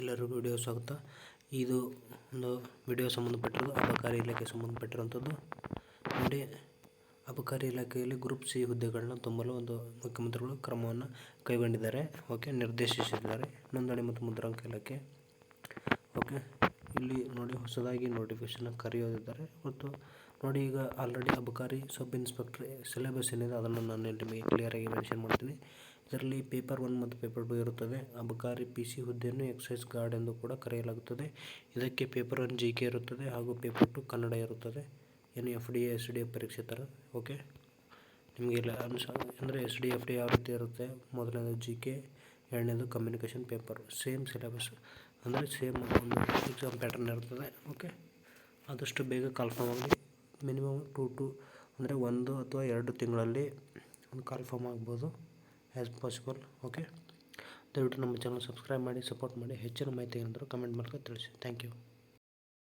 ಎಲ್ಲರಿಗೂ ವಿಡಿಯೋ ಸ್ವಾಗತ. ಇದು ಒಂದು ವಿಡಿಯೋ ಸಂಬಂಧಪಟ್ಟಿರೋದು, ಅಬಕಾರಿ ಇಲಾಖೆ ಸಂಬಂಧಪಟ್ಟಿರುವಂಥದ್ದು. ನೋಡಿ, ಅಬಕಾರಿ ಇಲಾಖೆಯಲ್ಲಿ ಗ್ರೂಪ್ ಸಿ ಹುದ್ದೆಗಳನ್ನ ತುಂಬಲು ಒಂದು ಮುಖ್ಯಮಂತ್ರಿಗಳು ಕ್ರಮವನ್ನು ಕೈಗೊಂಡಿದ್ದಾರೆ. ಓಕೆ, ನಿರ್ದೇಶಿಸಿದ್ದಾರೆ. ನೋಂದಣಿ ಮತ್ತು ಮುದ್ರಾಂಕ ಇಲಾಖೆ. ಓಕೆ, ಇಲ್ಲಿ ನೋಡಿ ಹೊಸದಾಗಿ ನೋಟಿಫಿಕೇಶನ್ ಕರೆಯೋದಿದ್ದಾರೆ. ಮತ್ತು ನೋಡಿ, ಈಗ ಆಲ್ರೆಡಿ ಅಬಕಾರಿ ಸಬ್ ಇನ್ಸ್ಪೆಕ್ಟ್ರ್ ಸಿಲೆಬಸ್ ಏನಿದೆ, ಅದನ್ನು ನಾನು ನಿಮಗೆ ಕ್ಲಿಯರಾಗಿ ಮೆನ್ಷನ್ ಮಾಡ್ತೀನಿ. ಇದರಲ್ಲಿ ಪೇಪರ್ ಒನ್ ಮತ್ತು ಪೇಪರ್ ಟು ಇರುತ್ತದೆ. ಅಬಕಾರಿ ಪಿ ಸಿ ಹುದ್ದೆಯನ್ನು ಎಕ್ಸೈಸ್ ಗಾರ್ಡ್ ಎಂದು ಕೂಡ ಕರೆಯಲಾಗುತ್ತದೆ. ಇದಕ್ಕೆ ಪೇಪರ್ ಒನ್ ಜಿ ಕೆ ಇರುತ್ತದೆ ಹಾಗೂ ಪೇಪರ್ ಟು ಕನ್ನಡ ಇರುತ್ತದೆ. ಏನು F D S D F ಪರೀಕ್ಷೆ ಥರ? ಓಕೆ ನಿಮಗೆ ಇಲ್ಲ ಅಂಶ ಅಂದರೆ ಎಸ್ ಡಿ ಎಫ್ ಡಿ ಯಾವ ರೀತಿ ಇರುತ್ತೆ? ಮೊದಲನೇದು ಜಿ ಕೆ ಎರಡನೇದು ಕಮ್ಯುನಿಕೇಷನ್ ಪೇಪರ್ ಸೇಮ್ ಸಿಲೆಬಸ್ ಅಂದರೆ ಸೇಮ್ ಒಂದು ಎಕ್ಸಾಮ್ ಪ್ಯಾಟರ್ನ್ ಇರ್ತದೆ. ಓಕೆ ಆದಷ್ಟು ಬೇಗ ಕಾಲ್ಫಾರ್ಮ್ ಆಗಲಿ ಮಿನಿಮಮ್ ಟು ಟು ಅಂದರೆ ಒಂದು ಅಥವಾ ಎರಡು ತಿಂಗಳಲ್ಲಿ ಒಂದು ಕಾಲ್ಫಾರ್ಮ್ ಆಗ್ಬೋದು. ಆ್ಯಸ್ ಪಾಸಿಬಲ್ ಓಕೆ ದಯವಿಟ್ಟು ನಮ್ಮ ಚಾನಲ್ ಸಬ್ಸ್ಕ್ರೈಬ್ ಮಾಡಿ ಸಪೋರ್ಟ್ ಮಾಡಿ. ಹೆಚ್ಚಿನ ಮಾಹಿತಿ ಏನಾದರೂ ಕಮೆಂಟ್ ಮೂಲಕ ತಿಳಿಸಿ. Thank you